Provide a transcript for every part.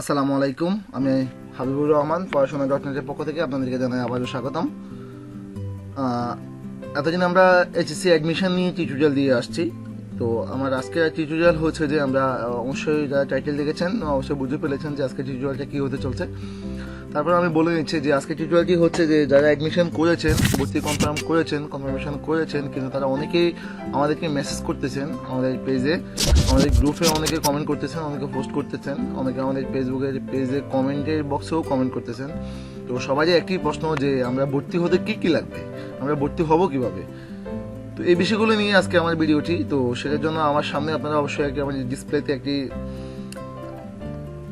আসসালামু আলাইকুম। আমি হাবিবুর রহমান, পড়াশোনা ডট নেটের পক্ষ থেকে আপনাদেরকে জানাই আবারও স্বাগতম। এতদিন আমরা এইচএসসি অ্যাডমিশন নিয়ে টিউটোরিয়াল দিয়ে আসছি। তো আমার আজকে টিউটোরিয়াল হচ্ছে যে আমরা অবশ্যই যারা টাইটেল দেখেছেন, অবশ্যই বুঝে ফেলেছেন যে আজকে টিউটোরিয়ালটা কী হতে চলছে। তারপর আমি বলে নিচ্ছি যে আজকে টিউটোরিয়ালটি হচ্ছে যে যারা অ্যাডমিশন করেছেন, ভর্তি কনফার্ম করেছেন কনফার্মেশন করেছেন, কিন্তু তারা অনেকেই আমাদেরকে মেসেজ করতেছেন আমাদের পেজে আমাদের গ্রুপে অনেকে কমেন্ট করতেছেন, অনেকে পোস্ট করতেছেন, অনেকে আমাদের ফেসবুকের পেজে কমেন্টের বক্সেও কমেন্ট করতেছেন। তো সবারই একই প্রশ্ন যে আমরা ভর্তি হতে কি কি লাগবে? আমরা ভর্তি হব কীভাবে? তো এই বিষয়গুলো নিয়ে আজকে আমার ভিডিওটি, তো সেটার জন্য আমার সামনে আপনারা অবশ্যই একটি আমার ডিসপ্লেতে একটি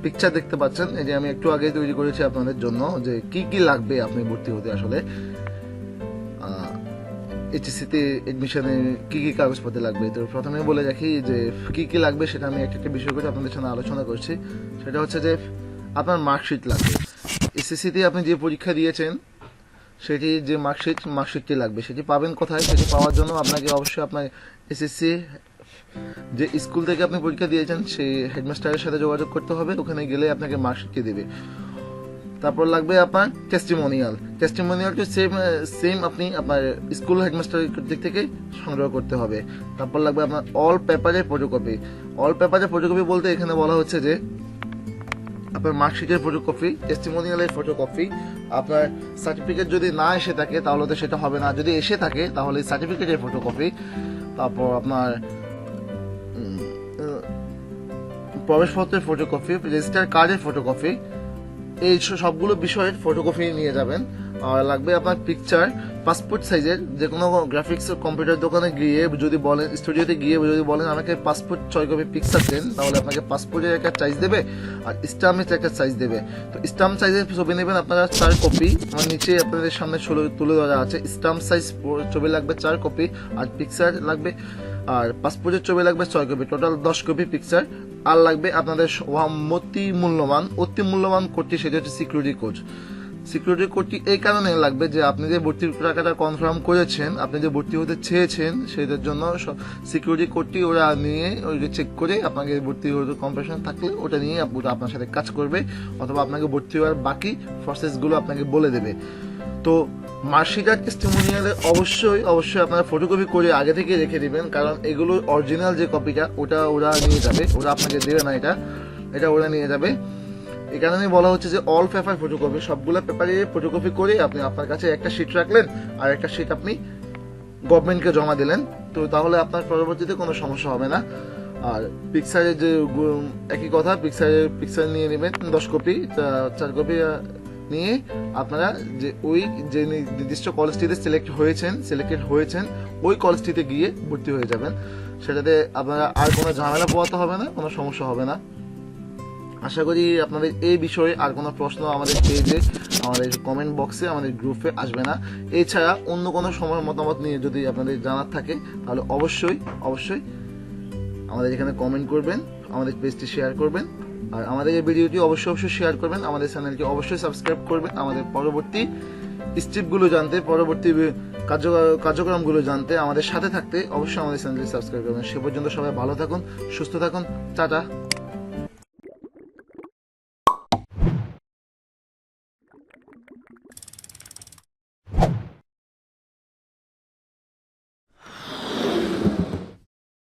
পিকচার দেখতে পাচ্ছেন। এই যে আমি একটু আগে তৈরি করেছি আপনাদের জন্য যে কি কি লাগবে আপনি ভর্তি হতে আসলে। এইচএসসিতে এডমিশনে কি কি কাগজপত্র লাগবে? তো প্রথমে বলে রাখি যে কি কি লাগবে সেটা আমি একটা একটা বিষয় করে আপনাদের সাথে আলোচনা করছি। সেটা হচ্ছে যে আপনার মার্কশিট লাগবে। এসএসসিতে আপনি যে পরীক্ষা দিয়েছেন, সেটি যে মার্কশিট মার্কশিটটি লাগবে, সেটি পাবেন কোথায়? সেটি পাওয়ার জন্য আপনাকে অবশ্যই আপনার এসএসসি যে স্কুল থেকে আপনি পরীক্ষা দিয়েছেন, সেই হেডমাস্টারের সাথে যোগাযোগ করতে হবে। ওখানে গেলে আপনাকে মার্কশিটটি দেবে। তারপর লাগবে আপনার টেস্টিমোনিয়াল টেস্টিমোনিয়ালটি সেম সেম আপনি আপনার স্কুল হেডমাস্টারের দিক থেকে সংগ্রহ করতে হবে। তারপর লাগবে আপনার অল পেপারের ফটোকপি অল পেপারের ফটোকপি বলতে এখানে বলা হচ্ছে যে, আপনার মার্কশিটের ফটোকপি টেস্টিমোনিয়ালের ফটোকপি আপনার সার্টিফিকেট যদি না এসে থাকে, তাহলে তো সেটা হবে না। যদি এসে থাকে, তাহলে সার্টিফিকেটের ফটোকপি তারপর আপনার প্রবেশপত্রের ফটোকপি রেজিস্টার কার্ডের ফটোকপি এই সবগুলো বিষয়ের ফটোকপি নিয়ে যাবেন। আর লাগবে আপনার পিকচার পাসপোর্ট সাইজের যে কোনো গ্রাফিক্স কম্পিউটার দোকানে গিয়ে যদি বলেন স্টুডিওতে গিয়ে যদি বলেন, আমাকে পাসপোর্ট ছয় কপি পিকচার দেন, তাহলে আপনাকে পাসপোর্টের একটা সাইজ দেবে আর স্টাম্পের একটা সাইজ দেবে। তো স্টাম্প সাইজের ছবি নেবেন আপনারা, চার কপি আমার নিচে আপনাদের সামনে তুলে ধরা আছে। স্টাম্প সাইজ ছবি লাগবে চার কপি আর পিকচার লাগবে আর পাসপোর্টের ছবি লাগবে ছয় কপি। টোটাল দশ কপি পিকচার আর লাগবে আপনাদের অতি মূল্যবান অতি মূল্যবান কোডটি, সেটা হচ্ছে সিকিউরিটি কোড সিকিউরিটি কোডটি এই কারণে লাগবে যে আপনি যে ভর্তির টাকাটা কনফার্ম করেছেন, আপনি যে ভর্তি হতে চেয়েছেন, সেটার জন্য সিকিউরিটি কোডটি ওরা নিয়ে ওই চেক করে আপনাকে ভর্তি হতে কনফার্মেশন থাকলে ওটা নিয়ে ওটা আপনার সাথে কাজ করবে, অথবা আপনাকে ভর্তি হওয়ার বাকি প্রসেসগুলো আপনাকে বলে দেবে। তো মার্কশিট আর টেস্টিমোনিয়ালে অবশ্যই অবশ্যই আপনারা ফটোকপি করে আগে থেকে রেখে দিবেন কারণ এগুলো অরিজিনাল যে কপিটা ওটা ওরা নিয়ে যাবে, ওরা আপনাকে দেবে না এটা এটা ওরা নিয়ে যাবে। এই কারণে বলা হচ্ছে যে অল পেপার ফটোকপি সবগুলো পেপারে ফটোকপি করে আপনি আপনার কাছে একটা শিট রাখলেন, আর একটা শিট আপনি গভর্নমেন্টকে জমা দিলেন, তো তাহলে আপনার পরবর্তীতে কোনো সমস্যা হবে না। আর পিকচারের যে একই কথা পিকচারের পিকচার নিয়ে নেবেন দশ কপি চার কপি নিয়ে আপনারা যে ওই যে নির্দিষ্ট কলেজটিতে সিলেক্ট হয়েছেন সিলেক্টেড হয়েছেন, ওই কলেজটিতে গিয়ে ভর্তি হয়ে যাবেন। সেটাতে আপনারা আর কোনো ঝামেলা পোয়াতে হবে না, কোনো সমস্যা হবে না। আশা করি আপনাদের এই বিষয়ে আর কোনো প্রশ্ন আমাদের পেজে, আমাদের কমেন্ট বক্সে আমাদের গ্রুপে আসবে না। এছাড়া অন্য কোনো সময় মতামত নিয়ে যদি আপনাদের জানার থাকে, তাহলে অবশ্যই অবশ্যই আমাদের এখানে কমেন্ট করবেন, আমাদের পেজটি শেয়ার করবেন। আর আমাদের এই ভিডিওটি অবশ্যই অবশ্যই শেয়ার করবেন, আমাদের চ্যানেলটি অবশ্যই সাবস্ক্রাইব করবেন, আমাদের পরবর্তী স্টেপগুলো জানতে, পরবর্তী কার্যক্রমগুলো জানতে, আমাদের সাথে থাকতে অবশ্যই আমাদের চ্যানেলটি সাবস্ক্রাইব করবেন। সে পর্যন্ত সবাই ভালো থাকুন, সুস্থ থাকুন, টাটা।